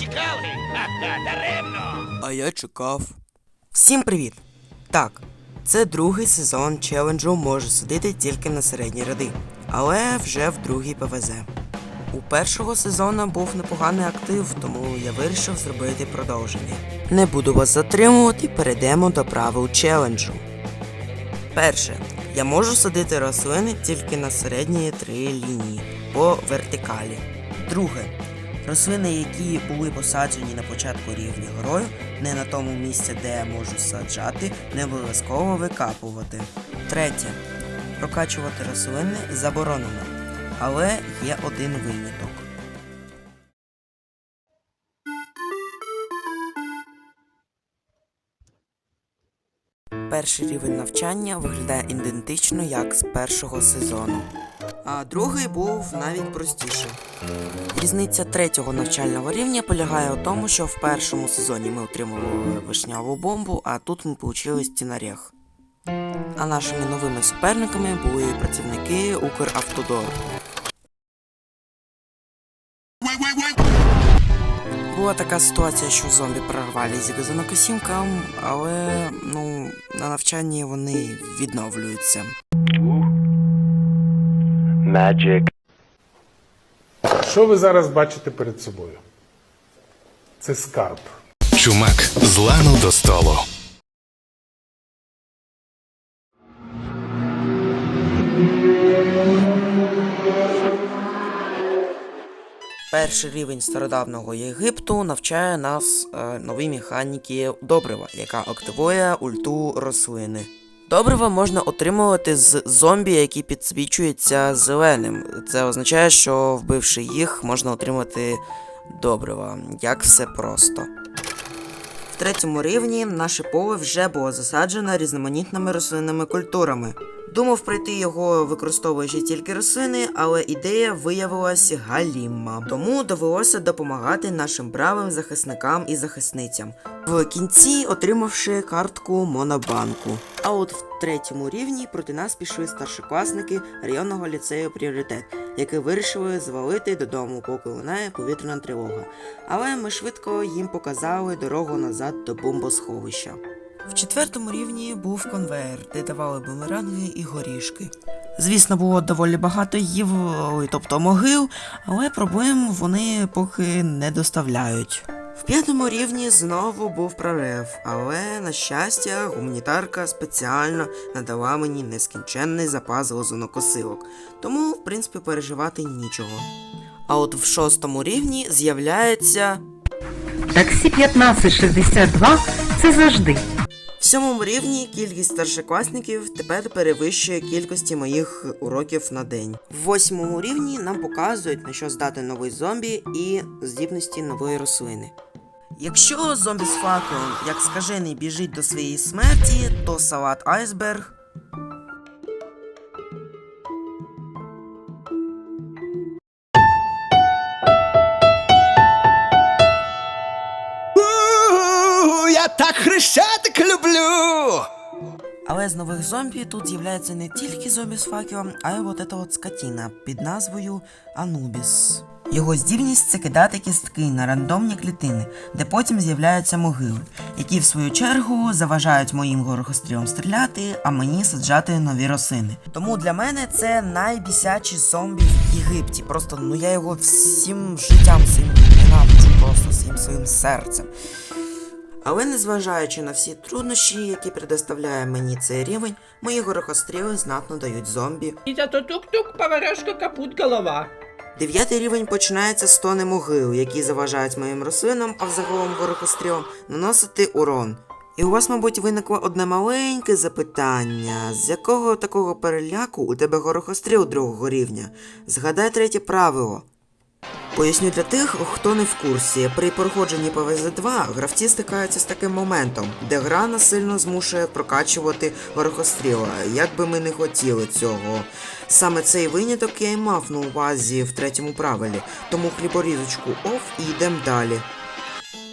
чекали? Ха-ха, даремно. А я чекав. Всім привіт! Так, це другий сезон челенджу може садити тільки на середні ряди, але вже в другій ПВЗ. У першого сезону був непоганий актив, тому я вирішив зробити продовження. Не буду вас затримувати, перейдемо до правил челенджу. Перше. Я можу садити рослини тільки на середні три лінії по вертикалі. Друге. Рослини, які були посаджені на початку рівня герою, не на тому місці, де можу саджати, не обов'язково викапувати. Третє. Прокачувати рослини заборонено. Але є один виняток. Перший рівень навчання виглядає ідентично як з першого сезону, а другий був навіть простіший. Різниця третього навчального рівня полягає у тому, що в першому сезоні ми отримували вишняву бомбу, а тут ми отримали стінарєх. А нашими новими суперниками були працівники Укравтодор. Була така ситуація, що зомбі прорвались к зонокосімкам, але ну, на навчанні вони відновлюються. Magic. Що ви зараз бачите перед собою? Це скарб. Чумак з лану до столу. Перший рівень стародавнього Єгипту навчає нас е, новій механіки добрива, яка активує ульту рослини. Добрива можна отримувати з зомбі, які підсвічуються зеленим. Це означає, що вбивши їх, можна отримати добрива. Як все просто. В третьому рівні наше поле вже було засаджено різноманітними рослинними культурами. Думав пройти його використовуючи тільки рослини, але ідея виявилася галімма. Тому довелося допомагати нашим бравим захисникам і захисницям. В кінці отримавши картку Монобанку. А от в третьому рівні проти нас пішли старшокласники районного ліцею Пріоритет, які вирішили звалити додому, поки лунає повітряна тривога. Але ми швидко їм показали дорогу назад до бомбосховища. В четвертому рівні був конвейер, де давали бумеранги і горішки. Звісно, було доволі багато їв, тобто могил, але проблем вони поки не доставляють. В п'ятому рівні знову був прорив, але на щастя, гуманітарка спеціально надала мені нескінченний запас озонокосилок, тому, в принципі, переживати нічого. А от в шостому рівні з'являється Таксі 1562 це завжди. В сьомому рівні кількість старшокласників тепер перевищує кількості моїх уроків на день. В восьмому рівні нам показують, на що здати новий зомбі і здібності нової рослини. Якщо зомбі з факелом, як скажений, біжить до своєї смерті, то салат айсберг. Але з нових зомбі тут з'являється не тільки зомбі з факелом, а й от ета от скотіна під назвою Анубіс. Його здібність це кидати кістки на рандомні клітини, де потім з'являються могили, які в свою чергу заважають моїм горохострілам стріляти, а мені саджати нові рослини. Тому для мене це найбісячий зомбі в Єгипті. Просто ну я його всім життям своїм ненавиджу, просто всім своїм серцем. Але незважаючи на всі труднощі, які предоставляє мені цей рівень, мої горохостріли знатно дають зомбі. И зато тук-тук, поварешка, капут, голова. Дев'ятий рівень починається з тони могил, які заважають моїм рослинам, а взагалом горохострілам, наносити урон. І у вас, мабуть, виникло одне маленьке запитання: з якого такого переляку у тебе горохостріл другого рівня? Згадай третє правило. Поясню для тих, хто не в курсі. При проходженні ПВЗ-2 гравці стикаються з таким моментом, де гра насильно змушує прокачувати горохостріла, як би ми не хотіли цього. Саме цей виняток я й мав на увазі в третьому правилі, тому хліборізочку оф і йдемо далі.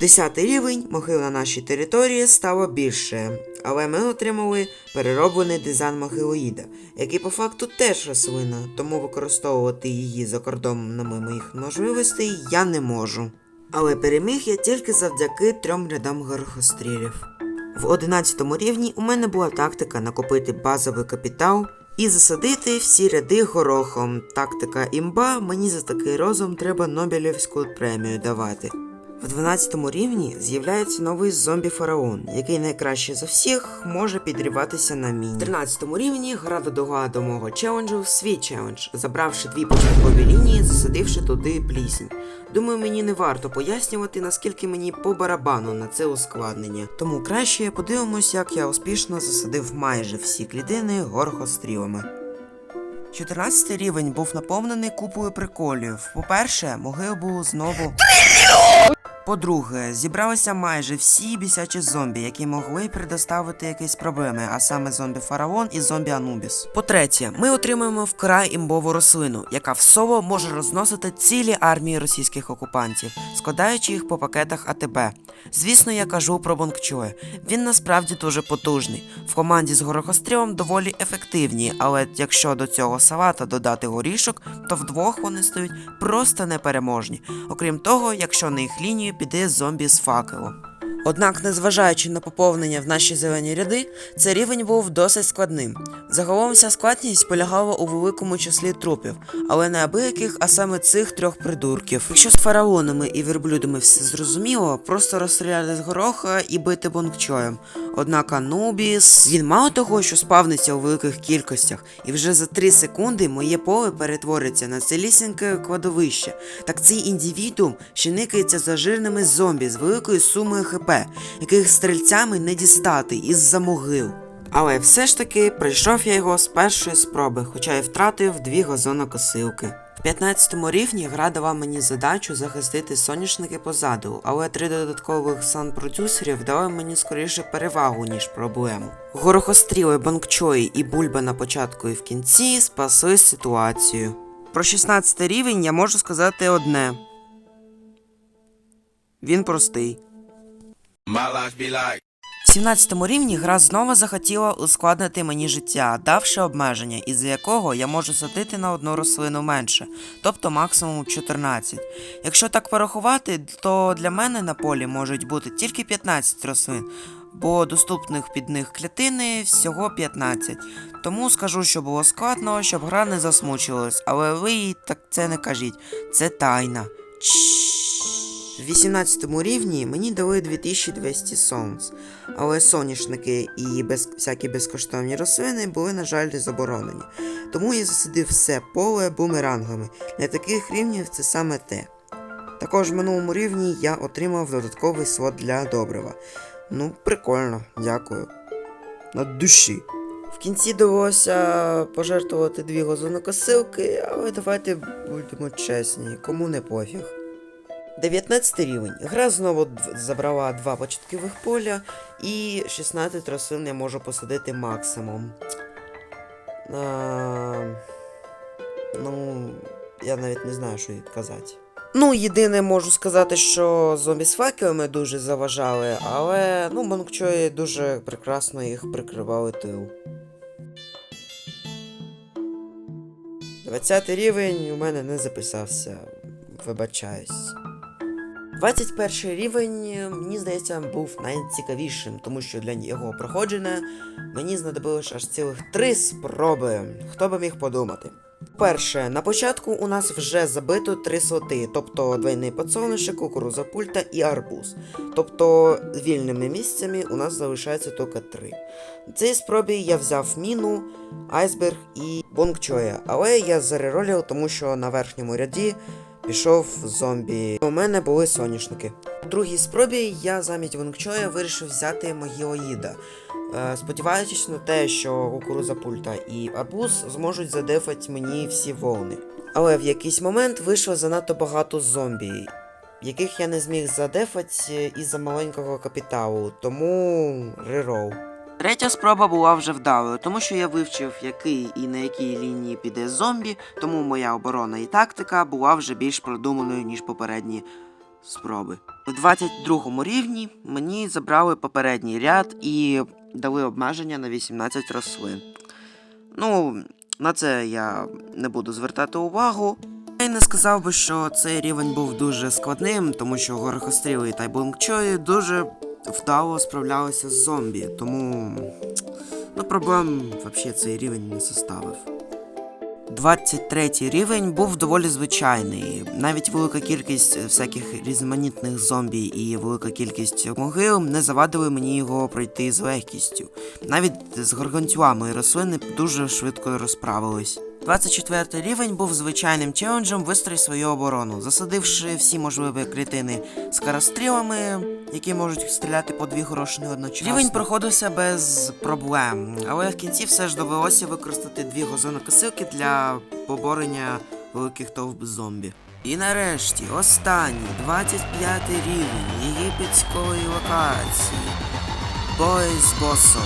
Десятий рівень могил на нашій території стало більше, але ми отримали перероблений дизайн могилоїда, який по факту теж рослина, тому використовувати її за кордонами моїх можливостей я не можу. Але переміг я тільки завдяки трьом рядам горохострілів. В 11 рівні у мене була тактика накопити базовий капітал і засадити всі ряди горохом. Тактика імба, мені за такий розум треба Нобелівську премію давати. В 12 рівні з'являється новий зомбі-фараон, який найкраще за всіх може підриватися на міні. В 13 рівні гра додала до мого челенджу свій челендж, забравши дві початкові лінії, засадивши туди плісінь. Думаю, мені не варто пояснювати, наскільки мені по барабану на це ускладнення. Тому краще подивимось, як я успішно засадив майже всі клітини горхострілами. 14 рівень був наповнений купою приколів. По-перше, могил було знову. По-друге, зібралися майже всі бісячі зомбі, які могли предоставити якісь проблеми, а саме зомбі Фараон і зомбі Анубіс. По-третє, ми отримуємо вкрай імбову рослину, яка в соло може розносити цілі армії російських окупантів, складаючи їх по пакетах АТБ. Звісно, я кажу про Бонгчоє. Він насправді дуже потужний. В команді з горохострілом доволі ефективні, але якщо до цього салата додати горішок, то вдвох вони стають просто непереможні. Окрім того, якщо на їх лінію піде зомбі з факелом. Однак, незважаючи на поповнення в наші зелені ряди, цей рівень був досить складним. Загалом вся складність полягала у великому числі трупів, але не абияких, а саме цих трьох придурків. Якщо з фараонами і верблюдами все зрозуміло, просто розстріляти з гороха і бити бонкчоєм. Однак Анубіс, він мало того, що спавниться у великих кількостях, і вже за 3 секунди моє поле перетвориться на цілісіньке кладовище. Так цей індивідуум ще никається за жирними зомбі з великою сумою ХП, яких стрільцями не дістати із-за могил. Але все ж таки пройшов я його з першої спроби, хоча й втратив дві газонокосилки. В 15 рівні гра дала мені задачу захистити соняшники позаду, але три додаткових сан-продюсерів дали мені скоріше перевагу, ніж проблему. Горохостріли Бангчої і Бульба на початку і в кінці спасли ситуацію. Про 16 рівень я можу сказати одне. Він простий. В 17 рівні гра знову захотіла ускладнити мені життя, давши обмеження, із-за якого я можу садити на одну рослину менше, тобто максимум 14. Якщо так порахувати, то для мене на полі можуть бути тільки 15 рослин, бо доступних під них клітини всього 15. Тому скажу, що було складно, щоб гра не засмучилась, але ви так це не кажіть, це тайна. Чшш. В 18 рівні мені дали 2200 сонц, але соняшники і без, всякі безкоштовні рослини були, на жаль, заборонені. Тому я засадив все поле бумерангами. Для таких рівнів це саме те. Також в минулому рівні я отримав додатковий слот для добрива. Ну, прикольно, дякую. На душі. В кінці довелося пожертвувати дві газонокосилки, але давайте будемо чесні, кому не пофіг. 19 рівень. Гра знову забрала два початкових поля і 16 рослин я можу посадити максимум. А, ну, я навіть не знаю, що їй казати. Ну, єдине можу сказати, що зомбі з факелами дуже заважали, але ну, Монкчої дуже прекрасно їх прикривали тил. 20 рівень у мене не записався. Вибачаюсь. 21 рівень, мені здається, був найцікавішим, тому що для його проходження мені знадобилось аж цілих три спроби. Хто би міг подумати? Перше, на початку у нас вже забито три слоти, тобто двойний подсолнечник, кукуруза пульта і арбуз. Тобто вільними місцями у нас залишається тільки три. В цій спробі я взяв міну, айсберг і бонгчоя, але я зареролів, тому що на верхньому ряді пішов зомбі. У мене були соняшники. У другій спробі я замість Вонгчоя вирішив взяти Могілоїда. Е, сподіваючись на те, що кукуруза пульта і арбуз зможуть задефати мені всі волни. Але в якийсь момент вийшло занадто багато зомбі, яких я не зміг задефати із-за маленького капіталу, тому рерол. Третя спроба була вже вдалою, тому що я вивчив, який і на якій лінії піде зомбі, тому моя оборона і тактика була вже більш продуманою, ніж попередні спроби. У 22 рівні мені забрали попередній ряд і дали обмеження на 18 рослин. Ну, на це я не буду звертати увагу. Я не сказав би, що цей рівень був дуже складним, тому що горохостріли та Блункчої дуже вдало справлялися з зомбі, тому ну, проблем взагалі цей рівень не составив. 23 рівень був доволі звичайний. Навіть велика кількість всяких різноманітних зомбі і велика кількість могил не завадили мені його пройти з легкістю. Навіть з гаргантюами рослини дуже швидко розправились. 24 рівень був звичайним челенджем вистрій свою оборону, засадивши всі можливі клітини скорострілами, які можуть стріляти по дві горошини одночасно. Рівень проходився без проблем, але в кінці все ж довелося використати дві газонокосилки для поборення великих товп зомбі. І нарешті останній 25 рівень єгипетської локації. Бой з босом.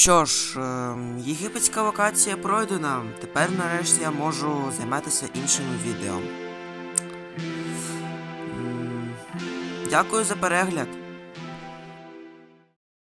Що ж, е, єгипетська локація пройдена. Тепер нарешті я можу займатися іншими відео. Дякую за перегляд.